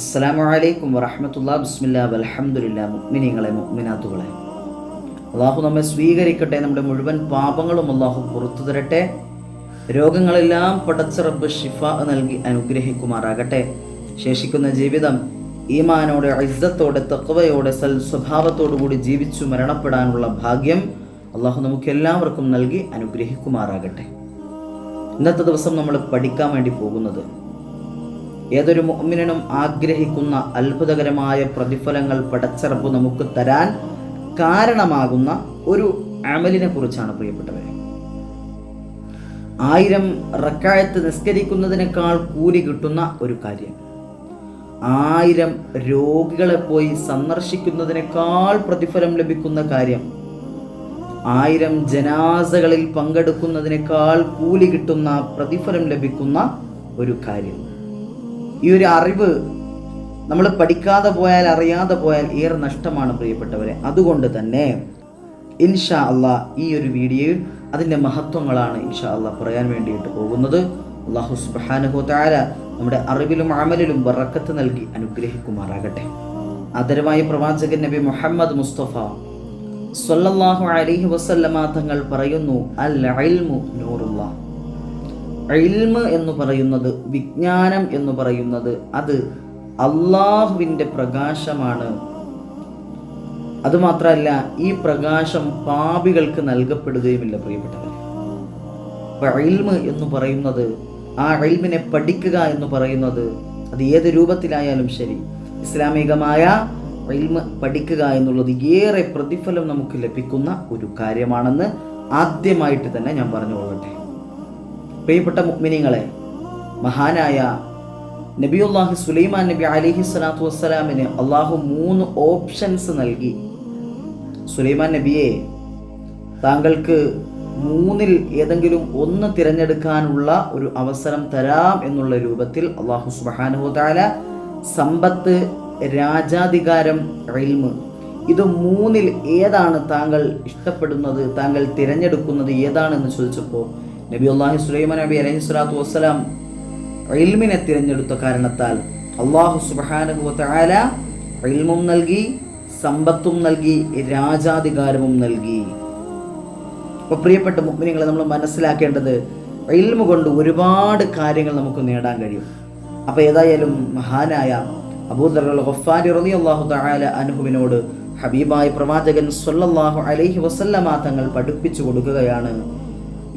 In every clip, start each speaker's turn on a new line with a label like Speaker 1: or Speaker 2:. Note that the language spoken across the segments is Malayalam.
Speaker 1: അസ്സലാമു അലൈക്കും വറഹമത്തുള്ള ബിസ്മില്ല അലഹമുല്ല മുഗ്മിനിങ്ങളെ മുഗ്മിനാത്തുകളെ അള്ളാഹു നമ്മെ സ്വീകരിക്കട്ടെ നമ്മുടെ മുഴുവൻ പാപങ്ങളും അള്ളാഹു പുറത്തു തരട്ടെ. രോഗങ്ങളെല്ലാം പടച്ചറബ് ഷിഫ നൽകി അനുഗ്രഹിക്കുമാറാകട്ടെ. ശേഷിക്കുന്ന ജീവിതം ഈമാനോടെ ഇസ്സത്തോടെ തക്കവയോടെ സൽ സ്വഭാവത്തോടുകൂടി ജീവിച്ചു മരണപ്പെടാനുള്ള ഭാഗ്യം അള്ളാഹു നമുക്ക് എല്ലാവർക്കും നൽകി അനുഗ്രഹിക്കുമാറാകട്ടെ. ഇന്നത്തെ ദിവസം നമ്മൾ പഠിക്കാൻ വേണ്ടി പോകുന്നത് ഏതൊരു മുഅ്മിനും ആഗ്രഹിക്കുന്ന അത്ഭുതകരമായ പ്രതിഫലങ്ങൾ പടച്ചറപ്പ് നമുക്ക് തരാൻ കാരണമാകുന്ന ഒരു അമലിനെ കുറിച്ചാണ് പ്രിയപ്പെട്ടവരെ. ആയിരം റക്കായത്ത് നിസ്കരിക്കുന്നതിനേക്കാൾ കൂലി കിട്ടുന്ന ഒരു കാര്യം. ആയിരം രോഗികളെ പോയി സന്ദർശിക്കുന്നതിനേക്കാൾ പ്രതിഫലം ലഭിക്കുന്ന കാര്യം. ആയിരം ജനാസകളിൽ പങ്കെടുക്കുന്നതിനേക്കാൾ കൂലി കിട്ടുന്ന പ്രതിഫലം ലഭിക്കുന്ന ഒരു കാര്യം. ഈ ഒരു അറിവ് നമ്മൾ പഠിക്കാതെ പോയാൽ അറിയാതെ പോയാൽ ഏറെ നഷ്ടമാണ് പ്രിയപ്പെട്ടവരെ. അതുകൊണ്ട് തന്നെ ഇൻഷാ അള്ളാ ഈ ഒരു വീഡിയോയിൽ അതിന്റെ മഹത്വങ്ങളാണ് ഇൻഷാ അള്ളാ പറയാൻ വേണ്ടിയിട്ട് പോകുന്നത്. അള്ളാഹു നമ്മുടെ അറിവിലും അമലിലും ബറക്കത്ത് നൽകി അനുഗ്രഹിക്കുമാറാകട്ടെ. ആദരവായ പ്രവാചകൻ നബി മുഹമ്മദ് മുസ്തഫ സ്വല്ലല്ലാഹു അലഹി വസല്ലമ തങ്ങൾ പറയുന്നു അൽ ഇൽമു നൂറുള്ള ഇൽമ് എന്ന് പറയുന്നത് വിജ്ഞാനം എന്ന് പറയുന്നത് അത് അള്ളാഹുവിന്റെ പ്രകാശമാണ്. അതുമാത്രമല്ല ഈ പ്രകാശം പാപികൾക്ക് നൽകപ്പെടുകയുമില്ല പ്രിയപ്പെട്ടവർ ഇൽമ് എന്ന് പറയുന്നത് ആ ഇൽമിനെ പഠിക്കുക എന്ന് പറയുന്നത് അത് ഏത് രൂപത്തിലായാലും ശരി. ഇസ്ലാമികമായ ഇൽമ് പഠിക്കുക എന്നുള്ളത് ഏറെ പ്രതിഫലം നമുക്ക് ലഭിക്കുന്ന ഒരു കാര്യമാണെന്ന് ആദ്യമായിട്ട് തന്നെ ഞാൻ പറഞ്ഞു കൊള്ളട്ടെ പ്രിയപ്പെട്ട മുക്മിനിങ്ങളെ മഹാനായ നബിയുല്ലാഹി സുലൈമാൻ നബി അലിഹി സ്വലാത്തു വസ്സലാമിന് അള്ളാഹു മൂന്ന് ഓപ്ഷൻസ് നൽകി. സുലൈമാൻ നബിയെ താങ്കൾക്ക് മൂന്നിൽ ഏതെങ്കിലും ഒന്ന് തിരഞ്ഞെടുക്കാനുള്ള ഒരു അവസരം തരാം എന്നുള്ള രൂപത്തിൽ അള്ളാഹു സുബാനുഹുദാല സമ്പത്ത് രാജാധികാരം റെയിൽമ് ഇത് മൂന്നിൽ ഏതാണ് താങ്കൾ ഇഷ്ടപ്പെടുന്നത് താങ്കൾ തിരഞ്ഞെടുക്കുന്നത് ഏതാണെന്ന് ചോദിച്ചപ്പോൾ നബി അള്ളാഹി സുലൈമാൻ നബി അലൈഹി സ്വലാത്തു വസ്സലാം ഇൽമിനെ തിരഞ്ഞെടുത്ത കാരണത്താൽ അള്ളാഹു സുബാനുഭവത്തായ ഇൽമും നൽകി സമ്പത്തും നൽകി രാജാധികാരവും നൽകി. അപ്പോൾ പ്രിയപ്പെട്ട മുഗ്മിനികളെ നമ്മൾ മനസ്സിലാക്കേണ്ടത് ഇൽമു കൊണ്ട് ഒരുപാട് കാര്യങ്ങൾ നമുക്ക് നേടാൻ കഴിയും. അപ്പോൾ ഏതായാലും മഹാനായ അബൂദർ ഗഫാരി അനുഹുവിനോട് ഹബീബായ പ്രവാചകൻ സൊല്ലാഹു അലൈഹി വസല്ലമ തങ്ങൾ പഠിപ്പിച്ചു കൊടുക്കുകയാണ്.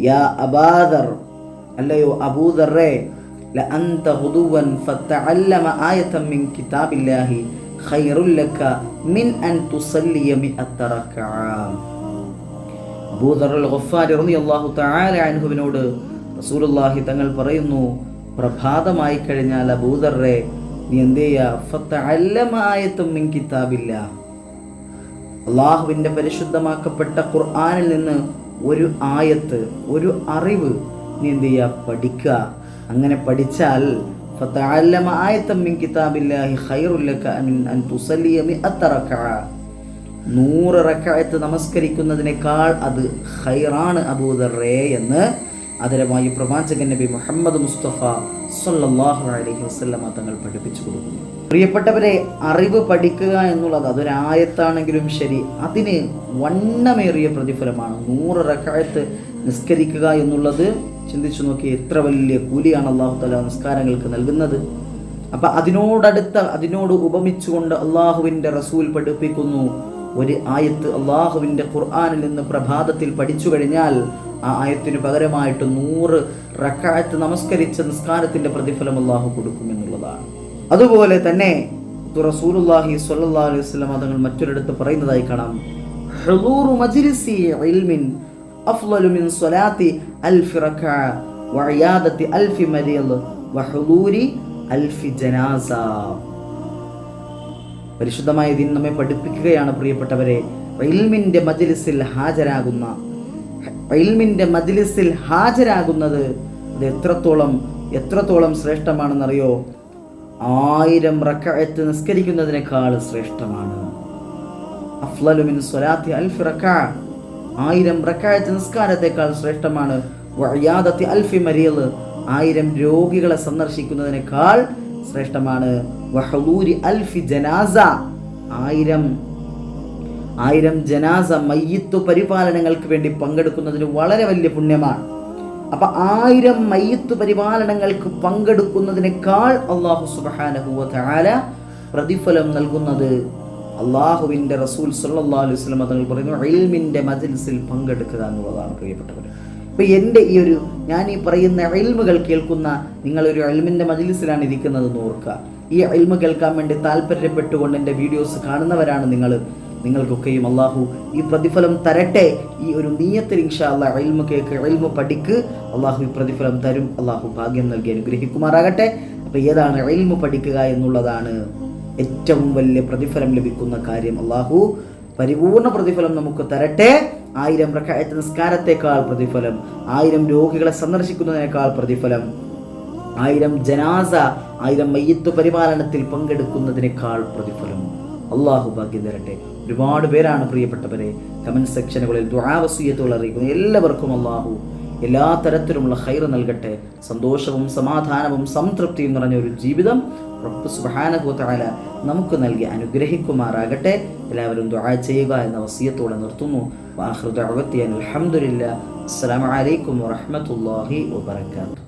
Speaker 1: യാ അബാദർ അല്ലയോ അബൂദറേ لأنت غدوا فتعلم آية من كتاب الله خير لك من أن تصلي مئة ركعة അബൂദറുൽ ഗഫാരി റളിയല്ലാഹു തആല അൻഹുവിനോട് റസൂലുള്ളാഹി തങ്ങൾ പറയുന്നു പ്രഭാതമായി കഴിഞ്ഞാൽ അബൂദറെ നീ എന്ത് ചെയ്യുക ഫതഅല്ലമ ആയത്തും മിൻ കിതാബില്ല അള്ളാഹുവിൻ്റെ പരിശുദ്ധമാക്കപ്പെട്ട ഖുർആനിൽ നിന്ന് ഒരു ആയത്ത് ഒരു അറിവ് നീ എന്ത് ചെയ്യുക? പഠിക്കുക. അങ്ങനെ പഠിച്ചാൽ നൂറ് നമസ്കരിക്കുന്നതിനേക്കാൾ അത് ഖൈറാണ് അബൂദറേ എന്ന് അതരമായി പ്രവാചകൻ നബി മുഹമ്മദ് മുസ്തഫ സല്ലല്ലാഹു അലൈഹി വസല്ലമ തങ്ങൾ പഠിപ്പിച്ചു കൊടുക്കുന്നു. പ്രിയപ്പെട്ടവരെ അറിവ് പഠിക്കുക എന്നുള്ളത് അതൊരായത്താണെങ്കിലും ശരി അതിന് വണ്ണമേറിയ പ്രതിഫലമാണ്. നൂറ് റക്കായത്ത് നിസ്കരിക്കുക എന്നുള്ളത് ചിന്തിച്ചു നോക്കി എത്ര വലിയ കൂലിയാണ് അള്ളാഹു തല നിസ്കാരങ്ങൾക്ക് നൽകുന്നത്. അപ്പം അതിനോടടുത്ത അതിനോട് ഉപമിച്ചുകൊണ്ട് അള്ളാഹുവിന്റെ റസൂൽ പഠിപ്പിക്കുന്നു. ഒരു ആയത്ത് അള്ളാഹുവിന്റെ ഖുർആാനിൽ നിന്ന് പ്രഭാതത്തിൽ പഠിച്ചു കഴിഞ്ഞാൽ ആ ആയത്തിന് പകരമായിട്ട് നൂറ് റക്കായത്ത് നമസ്കരിച്ച നിസ്കാരത്തിന്റെ പ്രതിഫലം അള്ളാഹു കൊടുക്കുമെന്നുള്ളതാണ് അതുപോലെ തന്നെ റസൂലുല്ലാഹി സ്വല്ലല്ലാഹു അലൈഹി വസല്ലം തങ്ങൾ മറ്റൊരിടത്ത് പറയുന്നതായി കാണാം. പരിശുദ്ധമായ ദിൻ നമ്മെ പഠിപ്പിക്കുകയാണ് പ്രിയപ്പെട്ടവരെ. ഇൽമിന്റെ മജ്ലിസിൽ ഹാജരാകുന്ന ഇൽമിന്റെ മജ്ലിസിൽ ഹാജരാകുന്നത് അത് എത്രത്തോളം എത്രത്തോളം ശ്രേഷ്ഠമാണെന്നറിയോ? ആയിരം റക്കായത്ത് നിസ്കരിക്കുന്നതിനേക്കാൾ ശ്രേഷ്ഠമാണ്. അഫ്ലലുമിൻ സ്വലാത്തി അൽഫ് റക്ക. ആയിരം റക്കായത്ത് നിസ്കാരത്തെക്കാൾ ശ്രേഷ്ഠമാണ്. വഴിയാദത്തി അൽഫി മരിയൽ ആയിരം രോഗികളെ സന്ദർശിക്കുന്നതിനേക്കാൾ ശ്രേഷ്ഠമാണ്. വഹലൂരി അൽഫി ജനാസ. ആയിരം ആയിരം ജനാസ മയ്യത്വ പരിപാലനങ്ങൾക്ക് വേണ്ടി പങ്കെടുക്കുന്നതിന് വളരെ വലിയ പുണ്യമാണ്. അപ്പൊ ആയിരം മയ്യത്ത് പരിപാലനങ്ങൾക്ക് പങ്കെടുക്കുന്നതിനേക്കാൾ അള്ളാഹു സുബാനഹുല പ്രതിഫലം നൽകുന്നത് അള്ളാഹുവിന്റെ റസൂൽ സല്ലല്ലാഹു അലൈഹി തങ്ങൾ പറയുന്നു ഇൽമിന്റെ മജ്ലിസിൽ പങ്കെടുക്കുക എന്നുള്ളതാണ് പ്രിയപ്പെട്ടവർ ഇപ്പൊ എന്റെ ഈ ഒരു ഞാൻ ഈ പറയുന്ന ഇൽമുകൾ കേൾക്കുന്ന നിങ്ങളൊരു ഇൽമിന്റെ മജ്ലിസിലാണ് ഇരിക്കുന്നതെന്ന് ഓർക്കുക. ഈ ഇൽമ കേൾക്കാൻ വേണ്ടി താല്പര്യപ്പെട്ടുകൊണ്ട് എന്റെ വീഡിയോസ് കാണുന്നവരാണ് നിങ്ങൾ. നിങ്ങൾക്കൊക്കെയും അള്ളാഹു ഈ പ്രതിഫലം തരട്ടെ. ഈ ഒരു നീയത്തിൽ ഇൻഷാ അള്ളാഹ് ഇൽമ കേക്ക് റൈമ പഠിക്ക്. അള്ളാഹു ഈ പ്രതിഫലം തരും. അള്ളാഹു ഭാഗ്യം നൽകി അനുഗ്രഹിക്കുമാറാകട്ടെ. അപ്പോൾ ഏതാണ് റൈമ പഠിക്കുക എന്നുള്ളതാണ് ഏറ്റവും വലിയ പ്രതിഫലം ലഭിക്കുന്ന കാര്യം. അള്ളാഹു പരിപൂർണ പ്രതിഫലം നമുക്ക് തരട്ടെ. ആയിരം റക്കായത്ത് നിസ്കാരത്തെക്കാൾ പ്രതിഫലം ആയിരം രോഗികളെ സന്ദർശിക്കുന്നതിനേക്കാൾ പ്രതിഫലം ആയിരം ജനാസ ആയിരം മയ്യത്ത് പരിപാലനത്തിൽ പങ്കെടുക്കുന്നതിനേക്കാൾ പ്രതിഫലം. അള്ളാഹു ഭാഗ്യം തരട്ടെ. ഒരുപാട് പേരാണ് പ്രിയപ്പെട്ടവരെ. കമന്റ് സെക്ഷനുകളിൽ ദ്വാവസീയത്തുകൾ അറിയിക്കുന്നത് എല്ലാവർക്കും അള്ളാഹു എല്ലാ തരത്തിലുമുള്ള ഹൈർ നൽകട്ടെ. സന്തോഷവും സമാധാനവും സംതൃപ്തിയും നിറഞ്ഞ ഒരു ജീവിതം റബ്ബ് സുബ്ഹാനഹു വതആല നമുക്ക് നൽകി അനുഗ്രഹിക്കുമാറാകട്ടെ. എല്ലാവരും ദുആ ചെയ്യുക എന്ന വസിയത്തോടെ നിർത്തുന്നു. വാഖിറു ദഅവത്തി അൽഹംദുലില്ലാ അസ്സലാമു അലൈക്കും വറഹ്മത്തുള്ളാഹി വബറകാതുഹു.